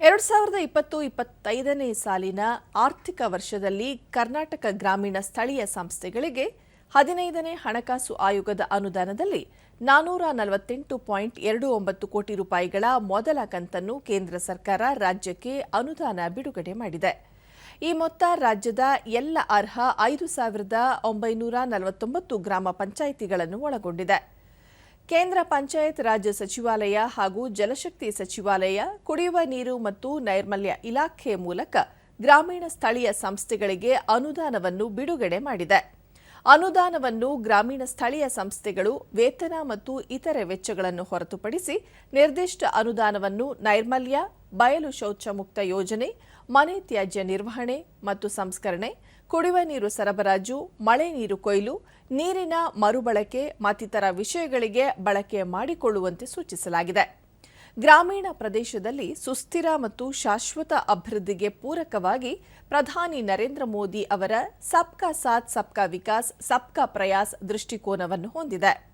ಎರಡು ಸಾವಿರದ ಇಪ್ಪತ್ತು ಇಪ್ಪತ್ತೈದನೇ ಸಾಲಿನ ಆರ್ಥಿಕ ವರ್ಷದಲ್ಲಿ ಕರ್ನಾಟಕ ಗ್ರಾಮೀಣ ಸ್ಥಳೀಯ ಸಂಸ್ಥೆಗಳಿಗೆ ಹದಿನೈದನೇ ಹಣಕಾಸು ಆಯೋಗದ ಅನುದಾನದಲ್ಲಿ ನಾನೂರ ನಲವತ್ತೆಂಟು ಪಾಯಿಂಟ್ ಎರಡು ಒಂಬತ್ತು ಕೋಟಿ ರೂಪಾಯಿಗಳ ಮೊದಲ ಕಂತನ್ನು ಕೇಂದ್ರ ಸರ್ಕಾರ ರಾಜ್ಯಕ್ಕೆ ಅನುದಾನ ಬಿಡುಗಡೆ ಮಾಡಿದೆ. ಈ ಮೊತ್ತ ರಾಜ್ಯದ ಎಲ್ಲ ಅರ್ಹ ಐದು ಸಾವಿರದ ಒಂಬೈನೂರ ನಲವತ್ತೊಂಬತ್ತು ಗ್ರಾಮ ಪಂಚಾಯಿತಿಗಳನ್ನು ಒಳಗೊಂಡಿದೆ. ಕೇಂದ್ರ ಪಂಚಾಯತ್ ರಾಜ್ಯ ಸಚಿವಾಲಯ ಹಾಗೂ ಜಲಶಕ್ತಿ ಸಚಿವಾಲಯ, ಕುಡಿಯುವ ನೀರು ಮತ್ತು ನೈರ್ಮಲ್ಯ ಇಲಾಖೆ ಮೂಲಕ ಗ್ರಾಮೀಣ ಸ್ಥಳೀಯ ಸಂಸ್ಥೆಗಳಿಗೆ ಅನುದಾನವನ್ನು ಬಿಡುಗಡೆ ಮಾಡಿದೆ. ಅನುದಾನವನ್ನು ಗ್ರಾಮೀಣ ಸ್ಥಳೀಯ ಸಂಸ್ಥೆಗಳು, ವೇತನ ಮತ್ತು ಇತರೆ ವೆಚ್ಚಗಳನ್ನು ಹೊರತುಪಡಿಸಿ ನಿರ್ದಿಷ್ಟ ಅನುದಾನವನ್ನು ನೈರ್ಮಲ್ಯ, ಬಯಲು ಶೌಚ ಮುಕ್ತ ಯೋಜನೆ, ಮನೆ ತ್ಯಾಜ್ಯ ನಿರ್ವಹಣೆ ಮತ್ತು ಸಂಸ್ಕರಣೆ ಕುಡಿಯುವ ನೀರು ಸರಬರಾಜು, ಮಳೆ ನೀರು ಕೊಯ್ಲು, ನೀರಿನ ಮರುಬಳಕೆ ಮತ್ತಿತರ ವಿಷಯಗಳಿಗೆ ಬಳಕೆ ಮಾಡಿಕೊಳ್ಳುವಂತೆ ಸೂಚಿಸಲಾಗಿದೆ. ಗ್ರಾಮೀಣ ಪ್ರದೇಶದಲ್ಲಿ ಸುಸ್ಥಿರ ಮತ್ತು ಶಾಶ್ವತ ಅಭಿವೃದ್ಧಿಗೆ ಪೂರಕವಾಗಿ ಪ್ರಧಾನಿ ನರೇಂದ್ರ ಮೋದಿ ಅವರ ಸಬ್ಕಾ ಸಾಥ್, ಸಬ್ಕಾ ವಿಕಾಸ್, ಸಬ್ಕಾ ಪ್ರಯಾಸ್ ದೃಷ್ಟಿಕೋನವನ್ನು ಹೊಂದಿದೆ.